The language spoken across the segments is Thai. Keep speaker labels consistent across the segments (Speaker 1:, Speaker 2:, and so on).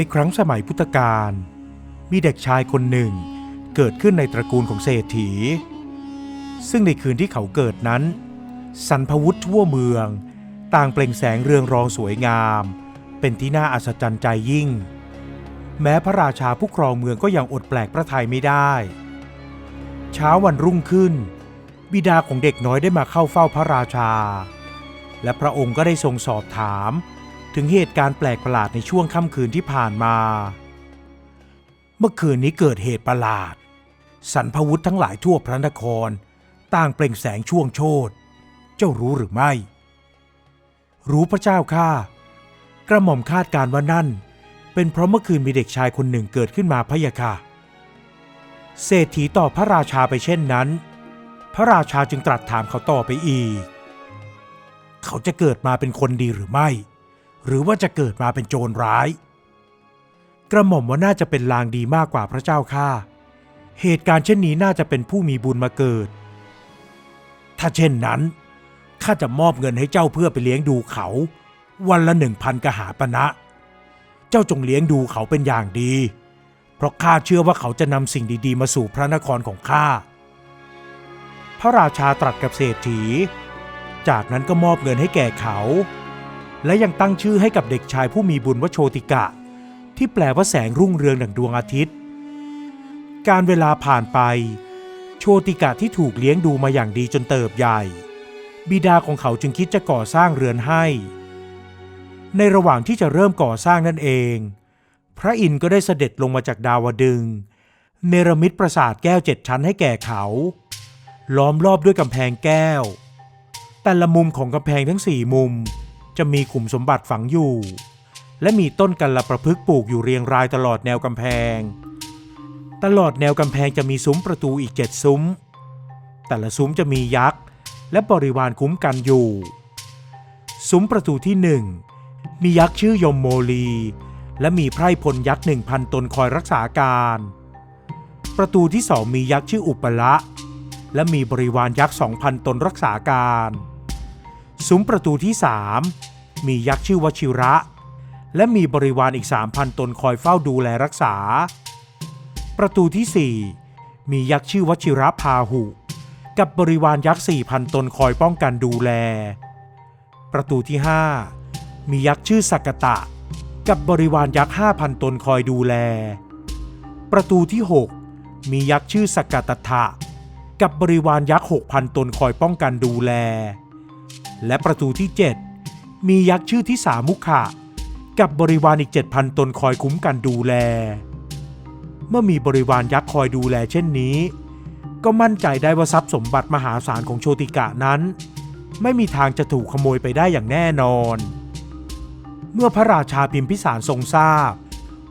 Speaker 1: ในครั้งสมัยพุทธกาลมีเด็กชายคนหนึ่งเกิดขึ้นในตระกูลของเศรษฐี ซึ่งในคืนที่เขาเกิดนั้นสรรพวุธทั่วเมือง ต่างเปล่งแสงเรืองรองสวยงาม เป็นที่น่าอัศจรรย์ใจยิ่ง แม้พระราชาผู้ครองเมืองก็ยังอดแปลกพระทัยไม่ได้ เช้าวันรุ่งขึ้น บิดาของเด็กน้อยได้มาเข้าเฝ้าพระราชา และพระองค์ก็ได้ทรงสอบถาม ถึงเหตุการณ์แปลกประหลาดในช่วงค่ำคืนที่ผ่านมา เมื่อคืนนี้เกิดเหตุประหลาดสรรพวุธทั้งหลายทั่วพระนคร ต่างเปล่งแสงช่วงโชตเจ้ารู้หรือไม่ รู้พระเจ้าข้ากระหม่อมคาดการณ์ว่านั่น เป็นเพราะเมื่อคืนมีเด็กชายคนหนึ่งเกิดขึ้นมาพะยะค่ะ เศรษฐีตอบพระราชาไปเช่นนั้น พระราชาจึงตรัสถามเขาต่อไปอีก เขาจะเกิดมาเป็นคนดีหรือไม่ หรือว่าจะเกิดมาเป็นโจรร้าย กระหม่อมว่าน่าจะเป็นลางดีมากกว่าพระเจ้าข้าเหตุการณ์เช่นนี้น่าจะเป็นผู้มีบุญมาเกิด ถ้าเช่นนั้นข้าจะมอบเงินให้เจ้าเพื่อไปเลี้ยงดูเขา วันละหนึ่งพันกหาปณะนะ เจ้าจงเลี้ยงดูเขาเป็นอย่างดี เพราะข้าเชื่อว่าเขาจะนำสิ่งดีๆ มาสู่พระนครของข้า พระราชาตรัสกับเศรษฐี จากนั้นก็มอบเงินให้แก่เขา และยังตั้งชื่อให้กับเด็กชายผู้มีบุญว่าโชติกะ ที่แปลว่าแสงรุ่งเรืองดังดวงอาทิตย์ การเวลาผ่านไป โชติกะที่ถูกเลี้ยงดูมาอย่างดีจนเติบใหญ่ บิดาของเขาจึงคิดจะก่อสร้างเรือนให้ ในระหว่างที่จะเริ่มก่อสร้างนั่นเอง พระอินทร์ก็ได้เสด็จลงมาจากดาวดึง เนรมิตปราสาทแก้วเจ็ดชั้นให้แก่เขา ล้อมรอบด้วยกำแพงแก้ว แต่ละมุมของกำแพงทั้งสี่มุม จะมีขุมสมบัติฝังอยู่ และมีต้นกันละประพฤกษ์ปลูกอยู่เรียงรายตลอดแนวกำแพง ตลอดแนวกำแพงจะมีซุ้มประตูอีกเจ็ดซุ้ม แต่ละซุ้มจะมียักษ์ และบริวารคุ้มกันอยู่ ซุ้มประตูที่หนึ่งมียักษ์ชื่อยมโมลี และมีไพร่พลยักษ์หนึ่งพันตนคอยรักษาการ ประตูที่สองมียักษ์ชื่ออุปละและมีบริวารยักษ์สองพันตนรักษาการ ซุ้มประตูที่สามมียักษ์ชื่อวชิระ และมีบริวารอีกสามพันตนคอยเฝ้าดูแลรักษา ประตูที่สี่มียักษ์ชื่อวชิระพาหุ กับบริวารยักษ์สี่พันตนคอยป้องกันดูแล ประตูที่ห้ามียักษ์ชื่อสักตะ กับบริวารยักษ์ห้าพันตนคอยดูแล ประตูที่ 6 มียักษ์ชื่อสกกัตถะกับบริวารยักษ์หกพันตนคอยป้องกันดูแล และประตูที่ 7 มียักษ์ชื่อที่สามุขะ กับบริวารอีก 7,000 ตนคอยคุ้มกันดูแล เมื่อมีบริวารยักษ์คอยดูแลเช่นนี้ ก็มั่นใจได้ว่าทรัพย์สมบัติมหาศาลของโชติกะนั้น ไม่มีทางจะถูกขโมยไปได้อย่างแน่นอน เมื่อพระราชาพิมพิสารทรงทราบ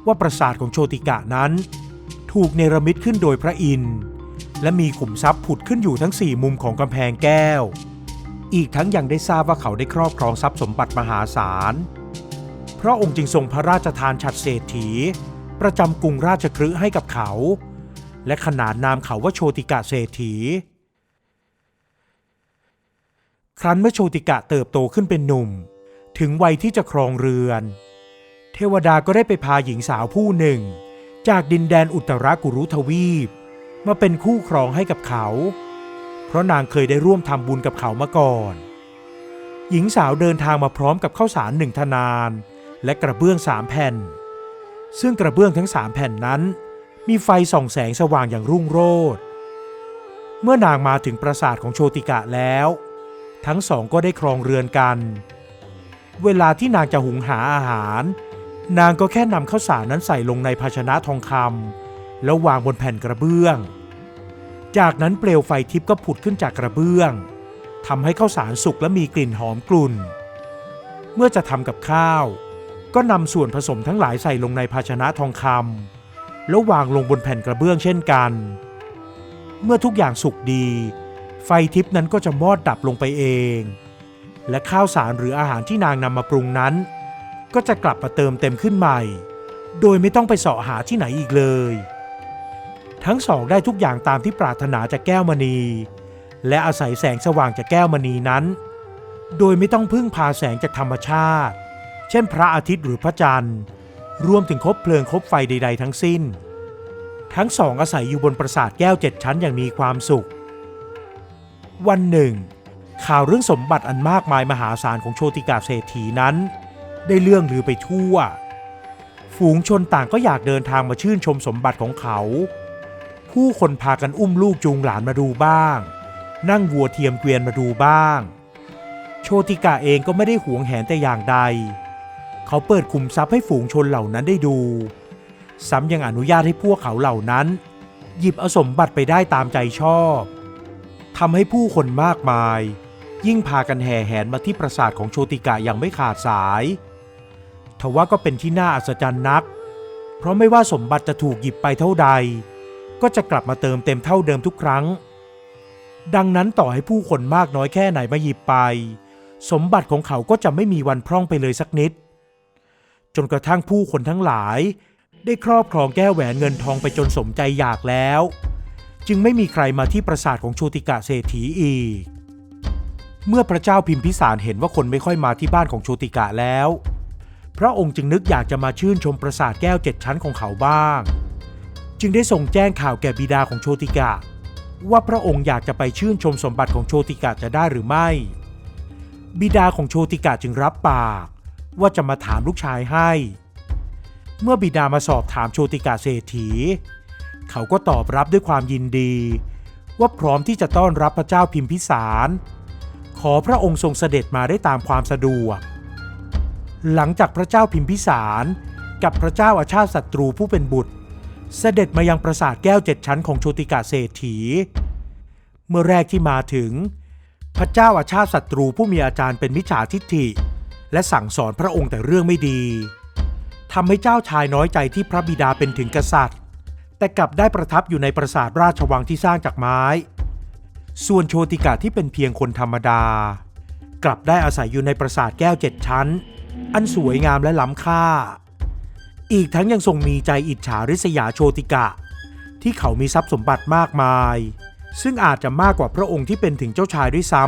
Speaker 1: ว่าปราสาทของโชติกะนั้น ถูกเนรมิตขึ้นโดยพระอินทร์และมีขุมทรัพย์ผุดขึ้นอยู่ทั้งสี่มุมของกำแพงแก้ว อีกทั้งยังได้ทราบว่าเขาได้ครอบครองทรัพย์สมบัติมหาศาล พระองค์จึงทรงพระราชทานฉัตรเศรษฐี ประจำกรุงราชคฤห์ให้กับเขา และขนานนามเขาว่าโชติกะเศรษฐี ครั้นเมื่อโชติกะเติบโตขึ้นเป็นหนุ่ม ถึงวัยที่จะครองเรือน เทวดาก็ได้ไปพาหญิงสาวผู้หนึ่ง จากดินแดนอุตรากุรุทวีป มาเป็นคู่ครองให้กับเขา เพราะนางเคยได้ร่วมทำบุญกับเขามาก่อน หญิงสาวเดินทางมาพร้อมกับข้าวสารหนึ่งธนาน และกระเบื้องสามแผ่น ซึ่งกระเบื้องทั้งสามแผ่นนั้น มีไฟส่องแสงสว่างอย่างรุ่งโรจน์เมื่อนางมาถึงปราสาทของโชติกะแล้ว ทั้งสองก็ได้ครองเรือนกัน เวลาที่นางจะหุงหาอาหาร นางก็แค่นำข้าวสารนั้นใส่ลงในภาชนะทองคำแล้ววางบนแผ่นกระเบื้อง จากนั้นเปลวไฟทิพย์ก็ผุดขึ้นจากกระเบื้องทำให้ข้าวสารสุกและมีกลิ่นหอมกลุ่น เมื่อจะทำกับข้าว ก็นำส่วนผสมทั้งหลายใส่ลงในภาชนะทองคำแล้ววางลงบนแผ่นกระเบื้องเช่นกัน เมื่อทุกอย่างสุกดี ไฟทิพย์นั้นก็จะมอดดับลงไปเอง และข้าวสารหรืออาหารที่นางนำมาปรุงนั้น ก็จะกลับมาเติมเต็มขึ้นใหม่ โดยไม่ต้องไปเสาะหาที่ไหนอีกเลย ทั้งสองได้ทุกอย่างตามที่ปรารถนาจากแก้วมณี และอาศัยแสงสว่างจากแก้วมณีนั้น โดยไม่ต้องพึ่งพาแสงจากธรรมชาติ เช่นพระอาทิตย์หรือพระจันทร์ รวมถึงคบเพลิงคบไฟใด ๆ ทั้งสิ้น ทั้งสองอาศัยอยู่บนปราสาทแก้วเจ็ดชั้นอย่างมีความสุข วันหนึ่ง ข่าวเรื่องสมบัติอันมากมายมหาศาลของโชติกาเศรษฐีนั้น ได้เรื่องลือไปทั่ว ฝูงชนต่างก็อยากเดินทางมาชื่นชมสมบัติของเขา ผู้คนพากันอุ้มลูกจูงหลานมาดูบ้าง นั่งวัวเทียมเกวียนมาดูบ้าง โชติกาเองก็ไม่ได้หวงแหนแต่อย่างใด เขาเปิดคุมทรัพย์ให้ฝูงชนเหล่านั้นได้ดู ซ้ำยังอนุญาตให้พวกเขาเหล่านั้น หยิบเอาสมบัติไปได้ตามใจชอบทำให้ผู้คนมากมาย ยิ่งพากันแห่แหนมาที่ปราสาทของโชติกะอย่างไม่ขาดสาย ทว่าก็เป็นที่น่าอัศจรรย์นัก เพราะไม่ว่าสมบัติจะถูกหยิบไปเท่าใด ก็จะกลับมาเติมเต็มเท่าเดิมทุกครั้ง ดังนั้นต่อให้ผู้คนมากน้อยแค่ไหนมาหยิบไป สมบัติของเขาก็จะไม่มีวันพร่องไปเลยสักนิด จนกระทั่งผู้คนทั้งหลาย ได้ครอบครองแก้วแหวนเงินทองไปจนสมใจอยากแล้ว จึงไม่มีใครมาที่ปราสาทของโชติกะเศรษฐีอีก เมื่อพระเจ้าพิมพิสารเห็นว่าคนไม่ค่อยมาที่บ้านของโชติกะแล้ว พระองค์จึงนึกอยากจะมาชื่นชมปราสาทแก้วเจ็ดชั้นของเขาบ้าง จึงได้ส่งแจ้งข่าวแก่บิดาของโชติกะ ว่าพระองค์อยากจะไปชื่นชมสมบัติของโชติกะจะได้หรือไม่ บิดาของโชติกะจึงรับปาก ว่าจะมาถามลูกชายให้ เมื่อบิดามาสอบถามโชติกาเศรษฐี เขาก็ตอบรับด้วยความยินดี ว่าพร้อมที่จะต้อนรับพระเจ้าพิมพิสาร ขอพระองค์ทรงเสด็จมาได้ตามความสะดวก หลังจากพระเจ้าพิมพิสารกับพระเจ้าอาชาติศัตรูผู้เป็นบุตร เสด็จมายังปราสาทแก้วเจ็ดชั้นของโชติกาเศรษฐี เมื่อแรกที่มาถึง พระเจ้าอาชาติศัตรูผู้มีอาจารย์เป็นมิจฉาทิฏฐิ และสั่งสอนพระองค์แต่เรื่องไม่ดีทำให้เจ้าชายน้อยใจที่พระบิดาเป็นถึงกษัตริย์ แต่กลับได้ประทับอยู่ในปราสาทราชวังที่สร้างจากไม้ ส่วนโชติกาที่เป็นเพียงคนธรรมดา กลับได้อาศัยอยู่ในปราสาทแก้วเจ็ดชั้น อันสวยงามและล้ำค่า อีกทั้งยังทรงมีใจอิจฉาริษยาโชติกะ ที่เขามีทรัพย์สมบัติมากมาย ซึ่งอาจจะมากกว่าพระองค์ที่เป็นถึงเจ้าชายด้วยซ้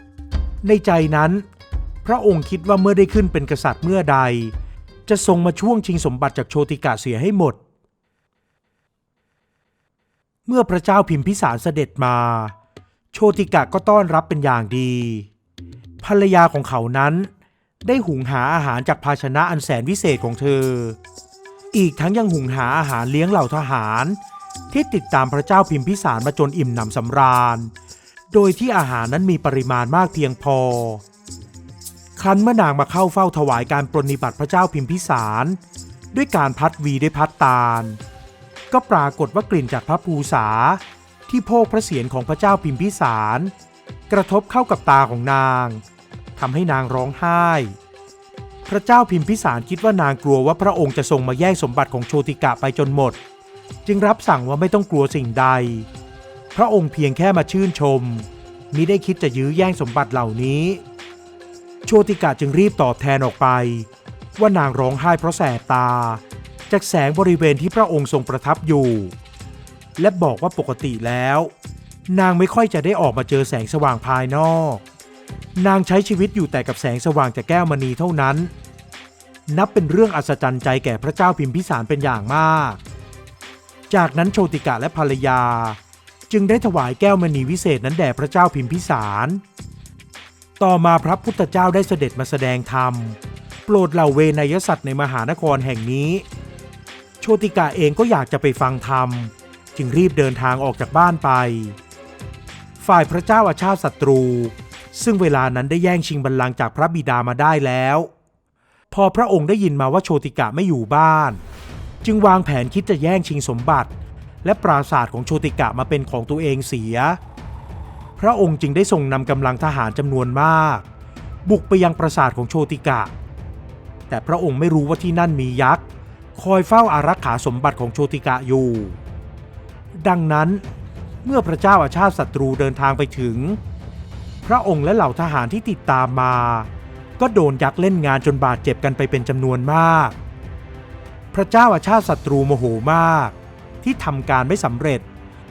Speaker 1: ำในใจนั้น พระองค์คิดว่าเมื่อได้ขึ้นเป็นกษัตริย์เมื่อใด จะทรงมาช่วงชิงสมบัติจากโชติกะเสียให้หมด เมื่อพระเจ้าพิมพิสารเสด็จมา โชติกะก็ต้อนรับเป็นอย่างดี ภรรยาของเขานั้น ได้หุงหาอาหารจากภาชนะอันแสนวิเศษของเธอ อีกทั้งยังหุงหาอาหารเลี้ยงเหล่าทหาร ที่ติดตามพระเจ้าพิมพิสารมาจนอิ่มหนำสำราญ โดยที่อาหารนั้นมีปริมาณมากเพียงพอ ครั้นเมื่อนางมาเข้าเฝ้าถวายการปรนนิบัติพระเจ้าพิมพิสาร ด้วยการพัดวีด้วยพัดตาล ก็ปรากฏว่ากลิ่นจากพระภูษาที่โพกพระเศียรของพระเจ้าพิมพิสาร กระทบเข้ากับตาของนาง ทำให้นางร้องไห้ พระเจ้าพิมพิสารคิดว่านางกลัวว่าพระองค์จะทรงมาแย่งสมบัติของโชติกะไปจนหมด จึงรับสั่งว่าไม่ต้องกลัวสิ่งใด พระองค์เพียงแค่มาชื่นชมมิได้คิดจะยื้อแย่งสมบัติเหล่านี้ โชติกะจึงรีบตอบแทนออกไป ว่านางร้องไห้เพราะแสบตา จากแสงบริเวณที่พระองค์ทรงประทับอยู่ และบอกว่าปกติแล้ว นางไม่ค่อยจะได้ออกมาเจอแสงสว่างภายนอก นางใช้ชีวิตอยู่แต่กับแสงสว่างจากแก้วมณีเท่านั้น นับเป็นเรื่องอัศจรรย์ใจแก่พระเจ้าพิมพิสารเป็นอย่างมาก จากนั้นโชติกะและภรรยา จึงได้ถวายแก้วมณีวิเศษนั้นแด่พระเจ้าพิมพิสาร ต่อมาพระพุทธเจ้าได้เสด็จมาแสดงธรรม โปรดเหล่าเวนยสัตว์ในมหานครแห่งนี้ โชติกะเองก็อยากจะไปฟังธรรม จึงรีบเดินทางออกจากบ้านไป ฝ่ายพระเจ้าอาชาติศัตรู ซึ่งเวลานั้นได้แย่งชิงบัลลังก์จากพระบิดามาได้แล้ว พอพระองค์ได้ยินมาว่าโชติกะไม่อยู่บ้าน จึงวางแผนคิดจะแย่งชิงสมบัติ และปราสาทของโชติกะมาเป็นของตัวเองเสีย พระองค์จึงได้ทรงนำกำลังทหารจำนวนมาก บุกไปยังปราสาทของโชติกะ แต่พระองค์ไม่รู้ว่าที่นั่นมียักษ์ คอยเฝ้าอารักขาสมบัติของโชติกะอยู่ ดังนั้น เมื่อพระเจ้าอาชาติศัตรูเดินทางไปถึง พระองค์และเหล่าทหารที่ติดตามมา ก็โดนยักษ์เล่นงานจนบาดเจ็บกันไปเป็นจำนวนมาก พระเจ้าอาชาติศัตรูโมโหมาก ที่ทำการไม่สำเร็จ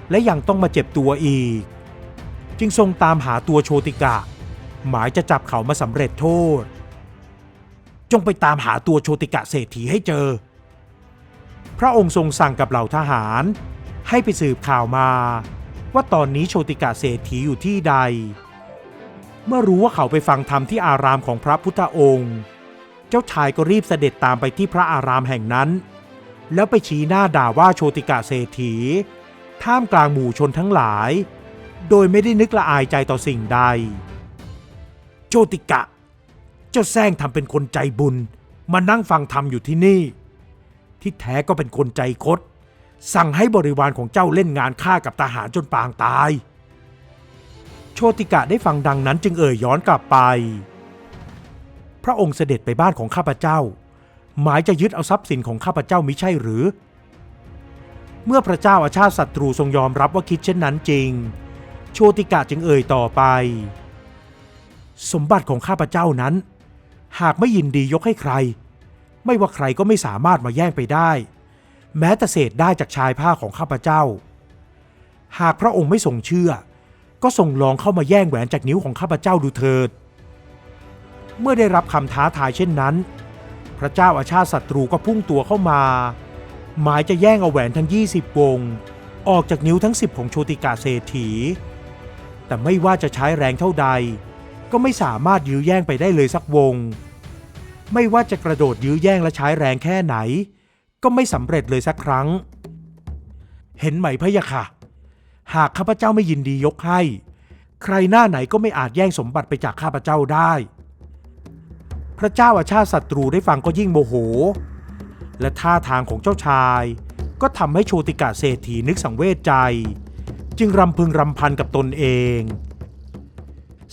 Speaker 1: และยังต้องมาเจ็บตัวอีก จึงทรงตามหาตัวโชติกะ หมายจะจับเขามาสำเร็จโทษ จงไปตามหาตัวโชติกะเศรษฐีให้เจอ พระองค์ทรงสั่งกับเหล่าทหาร ให้ไปสืบข่าวมา ว่าตอนนี้โชติกาเศรษฐีอยู่ที่ใด เมื่อรู้ว่าเขาไปฟังธรรมที่อารามของพระพุทธองค์ เจ้าชายก็รีบเสด็จตามไปที่พระอารามแห่งนั้น แล้วไปชี้หน้าด่าว่าโชติกาเศรษฐี ท่ามกลางหมู่ชนทั้งหลาย โดยไม่ได้นึกละอายใจต่อสิ่งใด โชติกะ เจ้าแซงทำเป็นคนใจบุญ มานั่งฟังธรรมอยู่ที่นี่ ที่แท้ก็เป็นคนใจคดสั่งให้บริวารของเจ้าเล่นงานฆ่ากับทหารจนปางตาย โชติกะได้ฟังดังนั้นจึงเอ่ยย้อนกลับไป พระองค์เสด็จไปบ้านของข้าพเจ้า หมายจะยึดเอาทรัพย์สินของข้าพเจ้ามิใช่หรือ เมื่อพระเจ้าอาชาติศัตรูทรงยอมรับว่าคิดเช่นนั้นจริง โชติกะจึงเอ่ยต่อไป สมบัติของข้าพเจ้านั้น หากไม่ยินดียกให้ใคร ไม่ว่าใครก็ไม่สามารถมาแย่งไปได้ แม้แต่เศษได้จากชายผ้าของข้าพเจ้า หากพระองค์ไม่ทรงเชื่อ ก็ทรงลองเข้ามาแย่งแหวนจากนิ้วของข้าพเจ้าดูเถิด เมื่อได้รับคำท้าทายเช่นนั้น พระเจ้าอาชาติศัตรูก็พุ่งตัวเข้ามา หมายจะแย่งเอาแหวนทั้ง 20 วง ออกจากนิ้วทั้ง 10 ของโชติกาเศรษฐี แต่ไม่ว่าจะใช้แรงเท่าใด ก็ไม่สามารถยื้อแย่งไปได้เลยสักวง ไม่ว่าจะกระโดดยื้อแย่งและใช้แรงแค่ไหน ก็ไม่สำเร็จเลยสักครั้ง เห็นไหมพะยะค่ะ หากข้าพเจ้าไม่ยินดียกให้ ใครหน้าไหนก็ไม่อาจแย่งสมบัติไปจากข้าพเจ้าได้ พระเจ้าอาชาติศัตรูได้ฟังก็ยิ่งโมโห และท่าทางของเจ้าชาย ก็ทำให้โชติกาเศรษฐีนึกสังเวชใจ จึงรำพึงรำพันกับตนเอง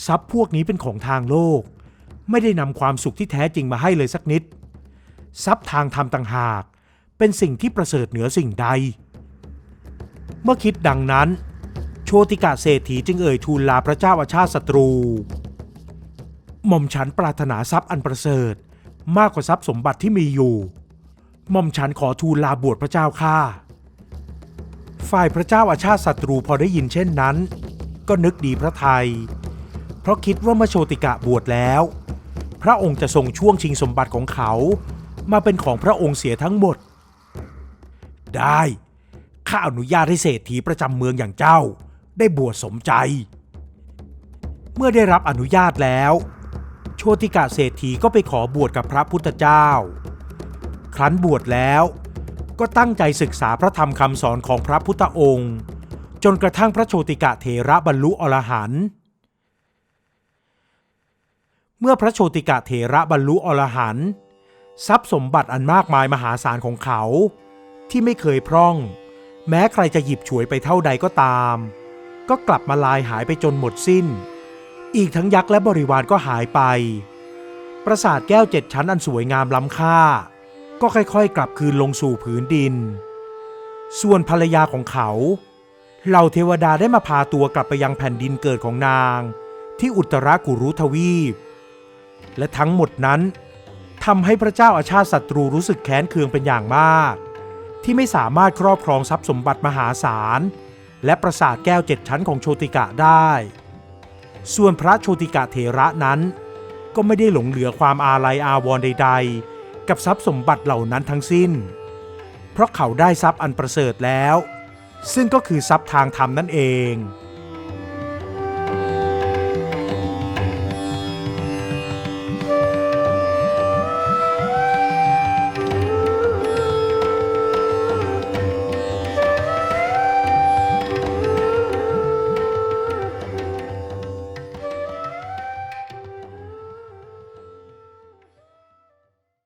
Speaker 1: ทรัพย์พวกนี้เป็นของทางโลก ไม่ได้นำความสุขที่แท้จริงมาให้เลยสักนิด ทรัพย์ทางธรรมต่างหาก เป็นสิ่งที่ประเสริฐเหนือสิ่งใด เมื่อคิดดังนั้น โชติกาเศรษฐีจึงเอ่ยทูลลาพระเจ้าอาชาติศัตรู หม่อมฉันปรารถนาทรัพย์อันประเสริฐ มากกว่าทรัพย์สมบัติที่มีอยู่ หม่อมฉันขอทูลลาบวชพระเจ้าข้าฝ่ายพระเจ้าอาชาติศัตรูพอได้ยินเช่นนั้น ก็นึกดีพระไทย เพราะคิดว่าเมื่อโชติกะบวชแล้ว พระองค์จะทรงช่วงชิงสมบัติของเขา มาเป็นของพระองค์เสียทั้งหมด ได้ ข้าอนุญาตให้เศรษฐีประจำเมืองอย่างเจ้า ได้บวชสมใจ เมื่อได้รับอนุญาตแล้วโชติกะเศรษฐีก็ไปขอบวชกับพระพุทธเจ้า ครั้นบวชแล้วก็ตั้งใจศึกษาพระธรรมคำสอนของพระพุทธองค์ จนกระทั่งพระโชติกะเถระบรรลุอรหันต์เมื่อพระโชติกะเถระบรรลุอรหันต์ทรัพย์สมบัติอันมากมายมหาศาลของเขา ที่ไม่เคยพร่อง แม้ใครจะหยิบฉวยไปเท่าใดก็ตาม ก็กลับมาลายหายไปจนหมดสิ้น อีกทั้งยักษ์และบริวารก็หายไป ปราสาทแก้วเจ็ดชั้นอันสวยงามล้ำค่า ก็ค่อยๆ กลับคืนลงสู่ผืนดิน ส่วนภรรยาของเขาเหล่าเทวดาได้มาพาตัวกลับไปยังแผ่นดินเกิดของนาง ที่อุตรากุรุทวีป และทั้งหมดนั้นทำให้พระเจ้าอาชาติศัตรูรู้สึกแค้นเคืองเป็นอย่างมาก ที่ไม่สามารถครอบครองทรัพย์สมบัติมหาศาล และปราสาทแก้วเจ็ดชั้นของโชติกะได้ ส่วนพระโชติกะเถระนั้น ก็ไม่ได้หลงเหลือความอาลัยอาวรณ์ใด ๆ กับทรัพย์สมบัติเหล่านั้นทั้งสิ้น เพราะเขาได้ทรัพย์อันประเสริฐแล้ว ซึ่งก็คือทรัพย์ทางธรรมนั่นเอง